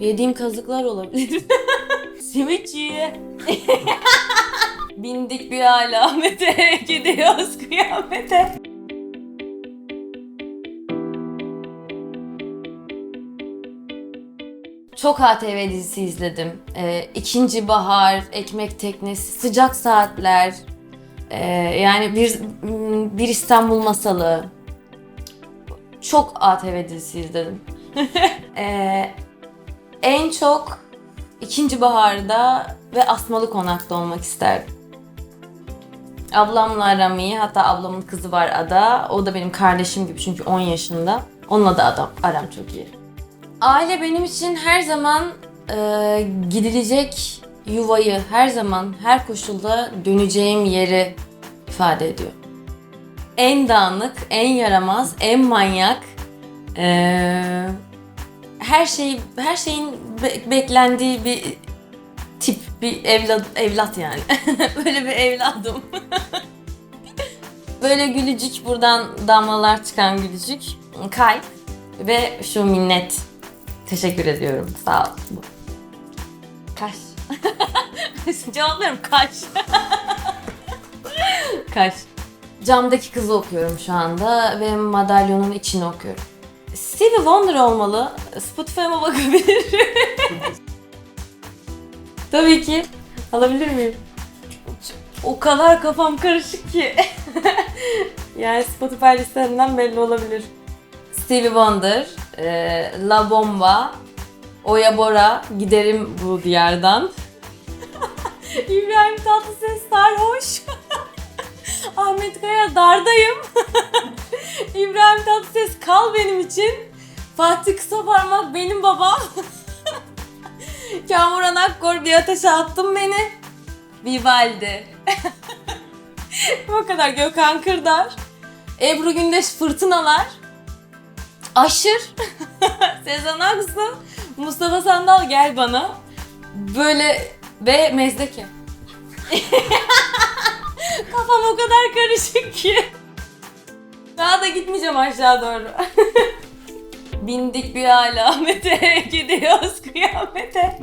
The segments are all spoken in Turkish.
Yediğim kazıklar olabilir. Simitçiye. Bindik bir alamete, gidiyoruz kıyamete. Çok ATV dizisi izledim. Ee, İkinci Bahar, Ekmek Teknesi, Sıcak Saatler, ee, yani bir bir İstanbul Masalı. Çok ATV dizisi izledim. Ee, en çok İkinci Bahar'da ve Asmalı Konak'ta olmak isterdim. Ablamla aram. Hatta ablamın kızı var Ada. O da benim kardeşim gibi çünkü 10 yaşında. Onunla da adam, aram çok iyi. Aile benim için her zaman e, gidilecek yuvayı, her zaman, her koşulda döneceğim yeri ifade ediyor. En dağınık, en yaramaz, en manyak, e, her şey, her şeyin be- beklendiği bir tip, bir evlat, evlat yani. Böyle bir evladım. Böyle gülücük, buradan damlalar çıkan gülücük, kalp ve şu minnet. Teşekkür ediyorum. Sağ ol. Kaş. Cevaplarım kaş. kaş. Camdaki kızı okuyorum şu anda ve madalyonun içini okuyorum. Stevie Wonder olmalı. Spotify'ıma bakabilir. Tabii ki. Alabilir miyim? O kadar kafam karışık ki. yani Spotify listemden belli olabilir. Stevie Wonder, e, La Bomba, Oya Bora, Giderim bu diyardan. İbrahim Tatlıses sarhoş. Ahmet Kaya dardayım. İbrahim Tatlıses kal benim için. Fatih Kısaparmak benim babam. Kamuran Akkor bir ateşe attın beni. Vivaldi. Bu kadar Gökhan Kırdar. Ebru Gündeş Fırtınalar. Aşır. Sezen Aksu. Mustafa Sandal gel bana. Böyle ve mezdeke. Kafam o kadar karışık ki. Daha da gitmeyeceğim aşağı doğru. Bindik bir alamete, gidiyoruz kıyamete.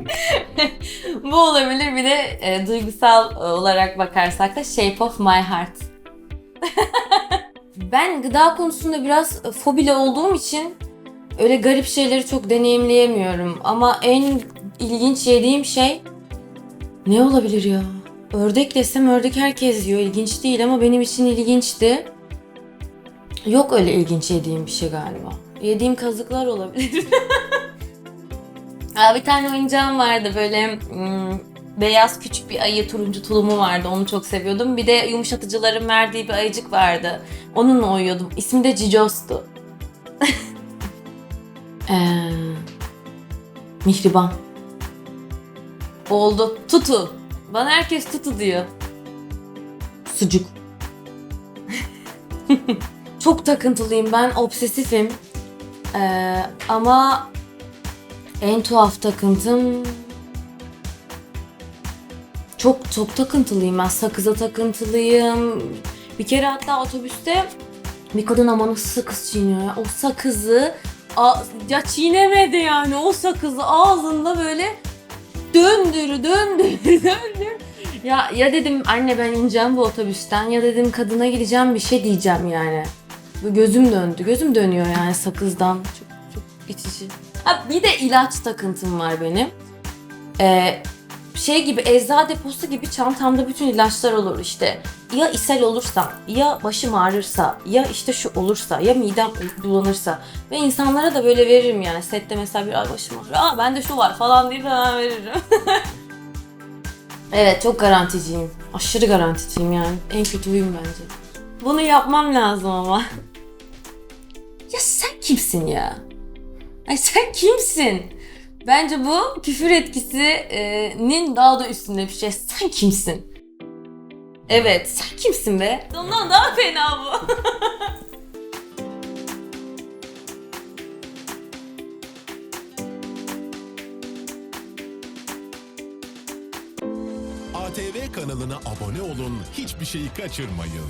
Bu olabilir. Bir de e, duygusal olarak bakarsak da Shape of My Heart. ben gıda konusunda biraz fobili olduğum için öyle garip şeyleri çok deneyimleyemiyorum. Ama en ilginç yediğim şey ne olabilir ya? Ördek desem ördek herkes yiyor. İlginç değil ama benim için ilginçti. Yok öyle ilginç yediğim bir şey galiba. Yediğim kazıklar olabilir. Aa, bir tane oyuncağım vardı böyle hmm, beyaz küçük bir ayı turuncu tulumu vardı. Onu çok seviyordum. Bir de yumuşatıcıların verdiği bir ayıcık vardı. Onunla uyuyordum. İsmi de Cicos'tu. Ee, Mihriban. Oldu. Tutu. Bana herkes tutu diyor. Sucuk. Çok takıntılıyım ben, obsesifim. Ee, ama en tuhaf takıntım... Çok çok takıntılıyım ben. Sakıza takıntılıyım. Bir kere hatta otobüste bir kadın ama nasıl sakız çiğniyor ya. O sakızı ya çiğnemedi yani. O sakızı ağzında böyle döndür döndür döndür. Ya ya dedim anne ben ineceğim bu otobüsten ya dedim kadına gideceğim bir şey diyeceğim yani. Gözüm döndü. Gözüm dönüyor yani sakızdan. Çok çok itici. Ha bir de ilaç takıntım var benim. Ee, şey gibi eczacı deposu gibi çantamda bütün ilaçlar olur işte. Ya ishal olursam, ya başım ağrırsa, ya işte şu olursa, ya midem bulanırsa. Ve insanlara da böyle veririm yani. Sette mesela bir ay başım ağrıyor. Aa bende şu var falan diye hemen veririm. evet çok garanticiyim. Aşırı garanticiyim yani. En kötü huyum bence. Bunu yapmam lazım ama. ya sen kimsin ya? Ay sen kimsin? Bence bu küfür etkisinin daha da üstünde bir şey. Sen kimsin? Evet, sen kimsin be? Ondan daha fena bu. ATV kanalına abone olun, hiçbir şeyi kaçırmayın.